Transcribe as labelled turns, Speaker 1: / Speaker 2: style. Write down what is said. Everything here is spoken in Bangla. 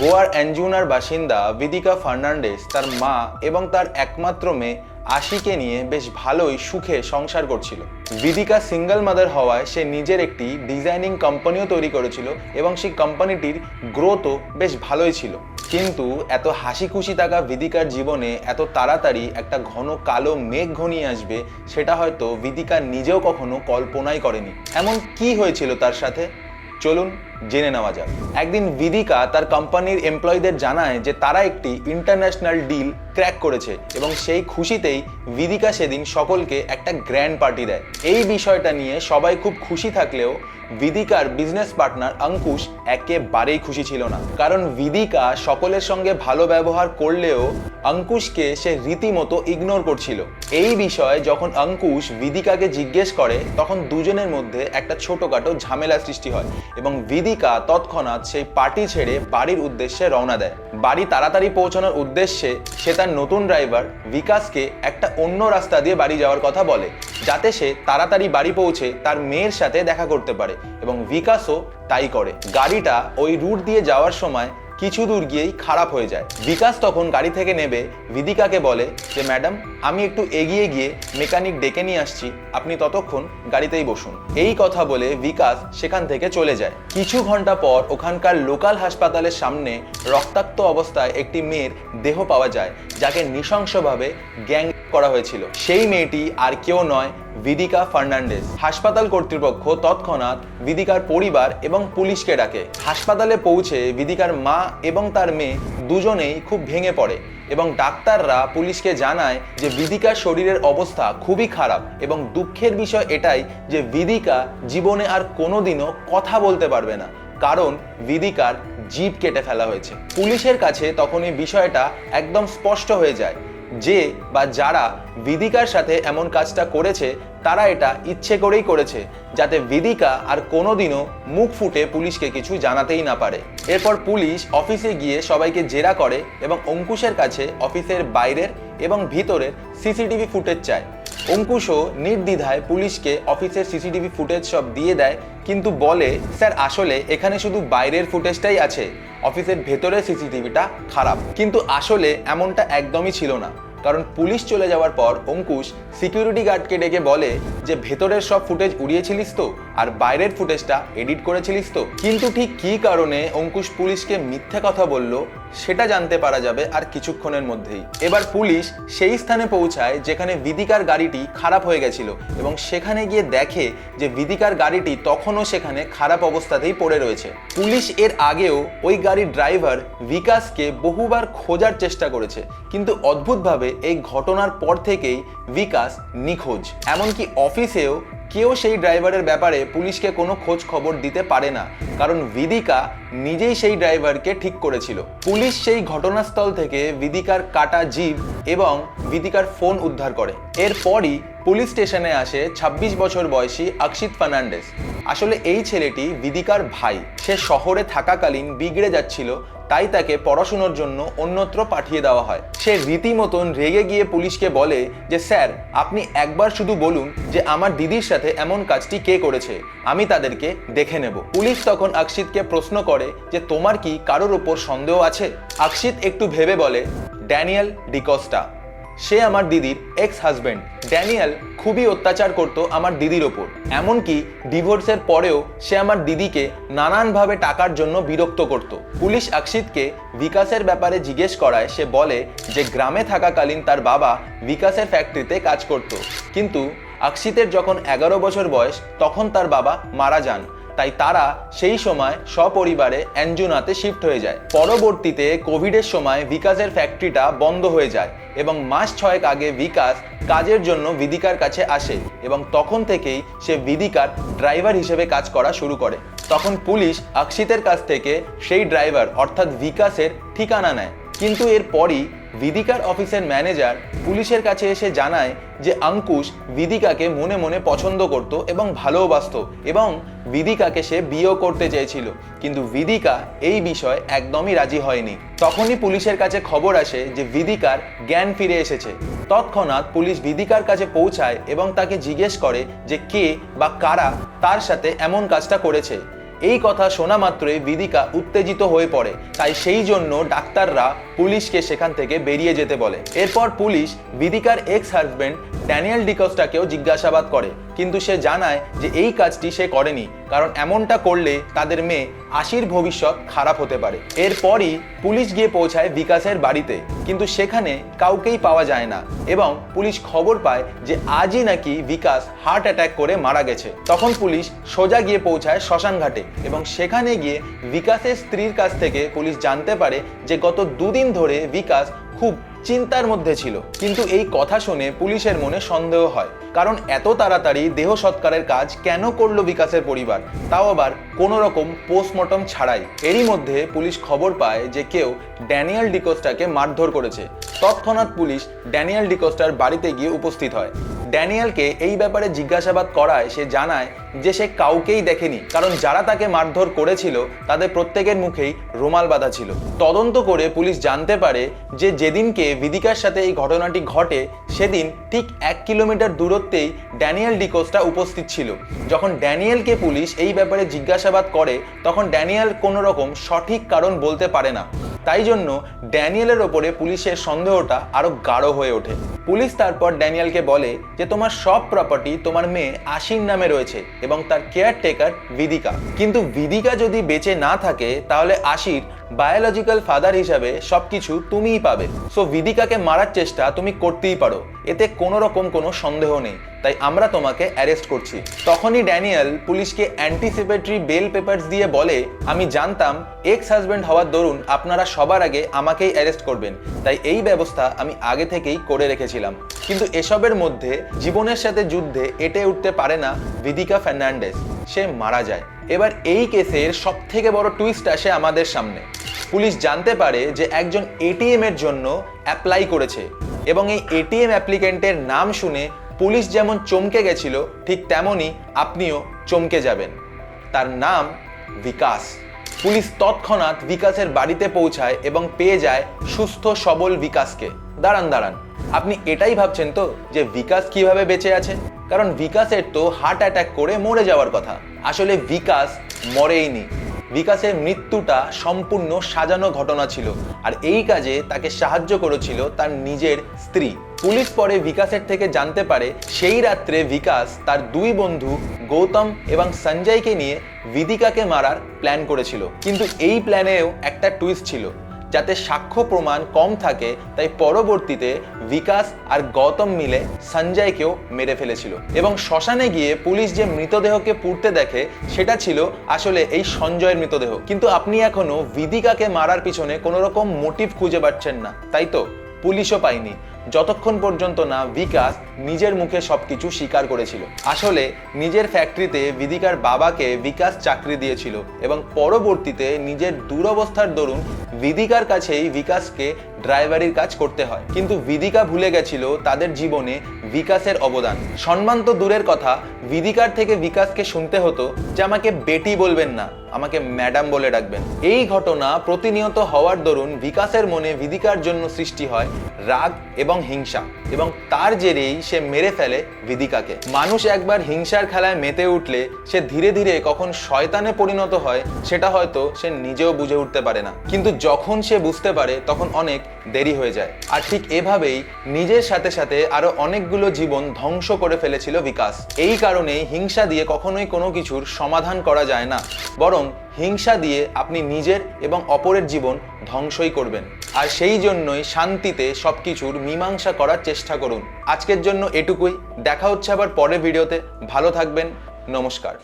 Speaker 1: গোয়ার অ্যাঞ্জুনার বাসিন্দা বিদিকা ফার্নান্ডেস তার মা এবং তার একমাত্র মেয়ে আশিকে নিয়ে বেশ ভালোই সুখে সংসার করছিল। বিদিকা সিঙ্গেল মাদার হওয়ায় সে নিজের একটি ডিজাইনিং কোম্পানিও তৈরি করেছিল এবং সেই কোম্পানিটির গ্রোথও বেশ ভালোই ছিল। কিন্তু এত হাসি খুশি থাকা বিদিকার জীবনে এত তাড়াতাড়ি একটা ঘন কালো মেঘ ঘনিয়ে আসবে সেটা হয়তো বিদিকা নিজেও কখনো কল্পনাই করেনি। এমন কি হয়েছিল তার সাথে? চলুন জেনে নেওয়া যাক। একদিন বিদিকা তার কোম্পানির এমপ্লয়ীদের জানায় যে তারা একটি ইন্টারন্যাশনাল ডিল ক্র্যাক করেছে এবং সেই খুশিতেই বিদিকা সেদিন সকলকে একটা গ্র্যান্ড পার্টি দেয়। এই বিষয়টা নিয়ে সবাই খুব খুশি থাকলেও বিদিকার বিজনেস পার্টনার অঙ্কুশ একেবারেই খুশি ছিল না। কারণ বিদিকা সকলের সঙ্গে ভালো ব্যবহার করলেও অঙ্কুশকে সে রীতিমতো ইগনোর করছিল। এই বিষয়ে যখন অঙ্কুশ বিদিকাকে জিজ্ঞেস করে, তখন দুজনের মধ্যে একটা ছোটখাটো ঝামেলা সৃষ্টি হয় এবং বিদিকা তৎক্ষণাৎ সেই পার্টি ছেড়ে বাড়ির উদ্দেশ্যে রওনা দেয়। বাড়ি তাড়াতাড়ি পৌঁছানোর উদ্দেশ্যে সে তার নতুন ড্রাইভার বিকাশকে একটা অন্য রাস্তা দিয়ে বাড়ি যাওয়ার কথা বলে, যাতে সে তাড়াতাড়ি বাড়ি পৌঁছে তার মেয়ের সাথে দেখা করতে পারে। এবং বিকাশও তাই করে। গাড়িটা ওই রুট দিয়ে যাওয়ার সময় কিছু দূর গিয়েই খারাপ হয়ে যায়। বিকাশ তখন গাড়ি থেকে নেবে বিদিকাকে বলে যে, ম্যাডাম, আমি একটু এগিয়ে গিয়ে মেকানিক ডেকে নিয়ে আসছি। আপনি ততক্ষণ গাড়িতেই বসুন। এই কথা বলে বিকাশ সেখান থেকে চলে যায়। কিছু ঘণ্টা পর ওখানকার লোকাল হাসপাতালের সামনে রক্তাক্ত অবস্থায় একটি মেয়ের দেহ পাওয়া যায়, যাকে নৃশংসভাবে গ্যাং করা হয়েছিল। সেই মেয়েটি আর কেউ নয় বিদিকা ফার্নান্ডেস হাসপাতাল কর্তৃপক্ষ তৎক্ষণাৎ বিদিকার পরিবার এবং পুলিশকে ডাকে। হাসপাতালে পৌঁছে বিদিকার মা এবং তার মেয়ে দুজনেই খুব ভেঙে পড়ে এবং ডাক্তাররা পুলিশকে জানায় যে বিদিকার শরীরের অবস্থা খুবই খারাপ এবং দুঃখের বিষয় এটাই যে বিদিকা জীবনে আর কোনোদিনও কথা বলতে পারবে না, কারণ বিদিকার জিভ কেটে ফেলা হয়েছে। পুলিশের কাছে তখন এই বিষয়টা একদম স্পষ্ট হয়ে যায়। যে বা যারা বিদিকার সাথে এমন কাজটা করেছে, তারা এটা ইচ্ছে করেই করেছে, যাতে বিদিকা আর কোনোদিনও মুখ ফুটে পুলিশকে কিছু জানাতেই না পারে। এরপর পুলিশ অফিসে গিয়ে সবাইকে জেরা করে এবং অঙ্কুশের কাছে অফিসের বাইরের এবং ভিতরের সিসিটিভি ফুটেজ চায়। অঙ্কুশও নির্দ্বিধায় পুলিশকে অফিসের সিসিটিভি ফুটেজ সব দিয়ে দেয় কিন্তু বলে, স্যার, আসলে এখানে শুধু বাইরের ফুটেজটাই আছে। অফিসের ভেতরের সিসিটিভিটা খারাপ। কিন্তু আসলে এমনটা একদমই ছিল না। কারণ পুলিশ চলে যাওয়ার পর অঙ্কুশ সিকিউরিটি গার্ডকে ডেকে বলে যে, ভেতরের সব ফুটেজ উড়িয়েছিলিস তো? আর বাইরের ফুটেজটা এডিট করেছিলিস তো? কিন্তু ঠিক কী কারণে অঙ্কুশ পুলিশকে মিথ্যে কথা বলল সেটা জানতে পারা যাবে আর কিছুক্ষণের মধ্যেই। এবার পুলিশ সেই স্থানে পৌঁছায় যেখানে বিদিকার গাড়িটি খারাপ হয়ে গেছিল এবং সেখানে গিয়ে দেখে যে বিদিকার গাড়িটি তখনও সেখানে খারাপ অবস্থাতেই পড়ে রয়েছে। পুলিশ এর আগেও ওই গাড়ির ড্রাইভার বিকাশকে বহুবার খোঁজার চেষ্টা করেছে, কিন্তু অদ্ভুতভাবে এই ঘটনার পর থেকেই বিকাশ নিখোঁজ। এমনকি অফিসেও কেউ সেই ড্রাইভারের ব্যাপারে পুলিশকে কোনো খোঁজ খবর দিতে পারে না। কারণ বিদিকা নিজেই সেই ড্রাইভারকে ঠিক করেছিল। পুলিশ সেই ঘটনাস্থল থেকে বিদিকার কাটা জিভ এবং বিদিকার ফোন উদ্ধার করে। এরপরই পুলিশ স্টেশনে আসে ২৬ বছর বয়সী অক্ষিত ফার্নান্ডেস আসলে এই ছেলেটি বিদিকার ভাই। সে শহরে থাকাকালীন বিগড়ে যাচ্ছিল তাই তাকে পড়াশুনোর জন্য অন্যত্র পাঠিয়ে দেওয়া হয়। সে রীতিমতন রেগে গিয়ে পুলিশকে বলে যে, স্যার, আপনি একবার শুধু বলুন যে, আমার দিদির সাথে এমন কাজটি কে করেছে। আমি তাদেরকে দেখে নেব। পুলিশ তখন অক্ষিতকে প্রশ্ন করে যে, তোমার কি কারোর ওপর সন্দেহ আছে? অক্ষিত একটু ভেবে বলে, ড্যানিয়েল ডিকস্টা। সে আমার দিদির এক্স হাজবেন্ড ড্যানিয়েল খুবই অত্যাচার করত আমার দিদির ওপর। এমনকি ডিভোর্সের পরেও সে আমার দিদিকে নানানভাবে টাকার জন্য বিরক্ত করত। পুলিশ অক্ষিতকে বিকাশের ব্যাপারে জিজ্ঞেস করায় সে বলে যে, গ্রামে থাকাকালীন তার বাবা বিকাশের ফ্যাক্টরিতে কাজ করত। কিন্তু অক্ষিতের যখন এগারো বছর বয়স, তখন তার বাবা মারা যান। তাই তারা সেই সময় সপরিবারে অ্যাঞ্জুনাতে শিফট হয়ে যায়। পরবর্তীতে কোভিডের সময় বিকাশের ফ্যাক্টরিটা বন্ধ হয়ে যায় এবং মাস ছয়েক আগে বিকাশ কাজের জন্য বিদিকার কাছে আসে এবং তখন থেকেই সে বিদিকার ড্রাইভার হিসেবে কাজ করা শুরু করে। তখন পুলিশ অক্ষিতের কাছ থেকে সেই ড্রাইভার অর্থাৎ বিকাশের ঠিকানা নেয়। কিন্তু এরপরই বিদিকার অফিসের ম্যানেজার পুলিশের কাছে এসে জানায় যে অঙ্কুশ বিদিকাকে মনে মনে পছন্দ করত এবং ভালোবাসত এবং বিদিকাকে সে বিয়েও করতে চেয়েছিল। কিন্তু বিদিকা এই বিষয়ে একদমই রাজি হয়নি। তখনই পুলিশের কাছে খবর আসে যে বিদিকার জ্ঞান ফিরে এসেছে। তৎক্ষণাৎ পুলিশ বিদিকার কাছে পৌঁছায় এবং তাকে জিজ্ঞেস করে যে কে বা কারা তার সাথে এমন কাজটা করেছে। এই কথা শোনা মাত্রই বিদিকা উত্তেজিত হয়ে পড়ে। তাই সেই জন্য ডাক্তাররা পুলিশকে সেখান থেকে বেরিয়ে যেতে বলে। এরপর পুলিশ বিদিকার এক্স হাজবেন্ড ড্যানিয়েল ডিকস্টাকেও জিজ্ঞাসাবাদ করে, কিন্তু সে জানায় যে এই কাজটি সে করেনি, কারণ এমনটা করলে তাদের মেয়ে আশির ভবিষ্যৎ খারাপ হতে পারে। এরপরই পুলিশ গিয়ে পৌঁছায় বিকাশের বাড়িতে, কিন্তু সেখানে কাউকেই পাওয়া যায় না এবং পুলিশ খবর পায় যে আজই নাকি বিকাশ হার্ট অ্যাটাক করে মারা গেছে। তখন পুলিশ সোজা গিয়ে পৌঁছায় শ্মশানঘাটে এবং সেখানে গিয়ে বিকাশের স্ত্রীর কাছ থেকে পুলিশ জানতে পারে যে গত দুদিন ধরে বিকাশ খুব চিন্তার মধ্যে ছিল। কিন্তু এই কথা শুনে পুলিশের মনে সন্দেহ হয়। কারণ এত তাড়াতাড়ি দেহ সৎকারের কাজ কেন করল বিকাশের পরিবার? তাও আবার কোনো রকম পোস্টমর্টম ছাড়াই। এরই মধ্যে পুলিশ খবর পায় যে কেউ ড্যানিয়াল ডিকোস্টাকে মারধর করেছে। তৎক্ষণাৎ পুলিশ ড্যানিয়াল ডিকোস্টার বাড়িতে গিয়ে উপস্থিত হয়। ড্যানিয়েলকে এই ব্যাপারে জিজ্ঞাসাবাদ করায়, সে জানায় যে সে কাউকেই দেখেনি, কারণ যারা তাকে মারধর করেছিল, তাদের প্রত্যেকের মুখেই রুমাল বাঁধা ছিল। তদন্ত করে পুলিশ জানতে পারে যে যেদিনকে বিদিকার সাথে এই ঘটনাটি ঘটে, সেদিন ঠিক এক কিলোমিটার দূরত্বেই ড্যানিয়েল ডিকোস্টা উপস্থিত ছিল। যখন ড্যানিয়েলকে পুলিশ এই ব্যাপারে জিজ্ঞাসাবাদ করে, তখন ড্যানিয়েল কোনো রকম সঠিক কারণ বলতে পারে না। তাই জন্য ড্যানিয়েলের ওপরে পুলিশের সন্দেহটা আরও গাঢ় হয়ে ওঠে। পুলিশ তারপর ড্যানিয়েলকে বলে যে তোমার সব প্রপার্টি তোমার মেয়ে আশির নামে রয়েছে এবং তার কেয়ারটেকার বিদিকা কিন্তু বিদিকা যদি বেঁচে না থাকে, তাহলে আশির বায়োলজিক্যাল ফাদার হিসাবে সবকিছু তুমিই পাবে। সো বিদিকাকে মারার চেষ্টা তুমি করতেই পারো। এতে কোনো রকম কোনো সন্দেহ নেই। তাই আমরা তোমাকে অ্যারেস্ট করছি। তখনই ড্যানিয়েল পুলিশকে অ্যান্টিসিপেটরি বেল পেপারস দিয়ে বলে, আমি জানতাম এক্স হাজব্যান্ড হওয়ার দরুন আপনারা সবার আগে আমাকেই অ্যারেস্ট করবেন। তাই এই ব্যবস্থা আমি আগে থেকেই করে রেখেছিলাম। কিন্তু এসবের মধ্যে জীবনের সাথে যুদ্ধে এটে উঠতে পারে না বিদিকা ফার্নান্ডেস সে মারা যায়। এবার এই কেসের সব থেকে বড় টুইস্ট আসে আমাদের সামনে। পুলিশ জানতে পারে যে একজন এটিএম এর জন্য অ্যাপ্লাই করেছে এবং এই এটিএম অ্যাপ্লিকেন্টের নাম শুনে পুলিশ যেমন চমকে গেছিল, ঠিক তেমনই আপনিও চমকে যাবেন। তার নাম বিকাশ। পুলিশ তৎক্ষণাৎ বিকাশের বাড়িতে পৌঁছায় এবং পেয়ে যায় সুস্থ, সবল বিকাশকে। দাঁড়ান দাঁড়ান। আপনি এটাই ভাবছেন তো যে বিকাশ কীভাবে বেঁচে আছে? কারণ বিকাশের তো হার্ট অ্যাটাক করে মরে যাওয়ার কথা। আসলে বিকাশ মরেইনি বিকাশের মৃত্যুটা সম্পূর্ণ সাজানো ঘটনা ছিল, আর এই কাজে তাকে সাহায্য করেছিল তার নিজের স্ত্রী। পুলিশ পরে বিকাশের থেকে জানতে পারে, সেই রাত্রে বিকাশ তার দুই বন্ধু গৌতম এবং সঞ্জয়কে নিয়ে বিদিকাকে মারার প্ল্যান করেছিল। কিন্তু এই প্ল্যানেও একটা টুইস্ট ছিল। যাতে সাক্ষ্য প্রমাণ কম থাকে, তাই পরবর্তীতে বিকাশ আর গৌতম মিলে সঞ্জয়কেও মেরে ফেলেছিল। এবং শ্মশানে গিয়ে পুলিশ যে মৃতদেহকে পুড়তে দেখে, সেটা ছিল আসলে এই সঞ্জয়ের মৃতদেহ। কিন্তু আপনি এখনও বিদিকাকে মারার পিছনে কোনো রকম মোটিভ খুঁজে পাচ্ছেন না। তাই তো, পুলিশও পায়নি। যতক্ষণ পর্যন্ত না বিকাশ নিজের মুখে সবকিছু স্বীকার করেছিল। আসলে নিজের ফ্যাক্টরিতে বিদিকার বাবাকে বিকাশ চাকরি দিয়েছিল এবং পরবর্তীতে নিজের দুরবস্থার দরুন বিদিকার কাছেই বিকাশকে ড্রাইভারির কাজ করতে হয়। কিন্তু বিদিকা ভুলে গেছিল তাদের জীবনে বিকাশের অবদান। সম্মান তো দূরের কথা বিদিকার থেকে বিকাশকে শুনতে হতো যে আমাকে বেটি বলবেন না, আমাকে ম্যাডাম বলে ডাকবেন। এই ঘটনা প্রতিনিয়ত হওয়ার দরুন বিকাশের মনে বিদিকার জন্য সৃষ্টি হয় রাগ এবং হিংসা। এবং তার জেরেই সে মেরে ফেলে বিদিকাকে মানুষ একবার হিংসার খেলায় মেতে উঠলে সে ধীরে ধীরে কখন শয়তানে পরিণত হয়, সেটা হয়তো সে নিজেও বুঝে উঠতে পারে না। কিন্তু যখন সে বুঝতে পারে, তখন অনেক দেরি হয়ে যায়। আর ঠিক এভাবেই নিজের সাথে সাথে আরও অনেকগুলো জীবন ধ্বংস করে ফেলেছিল বিকাশ। এই কারণেই হিংসা দিয়ে কখনোই কোনো কিছুর সমাধান করা যায় না। বরং হিংসা দিয়ে আপনি নিজের এবং অপরের জীবন ধ্বংসই করবেন। আর সেই জন্যই শান্তিতে সব কিছুর মীমাংসা করার চেষ্টা করুন। আজকের জন্য এটুকুই। দেখা হচ্ছে আবার পরের ভিডিওতে। ভালো থাকবেন। নমস্কার।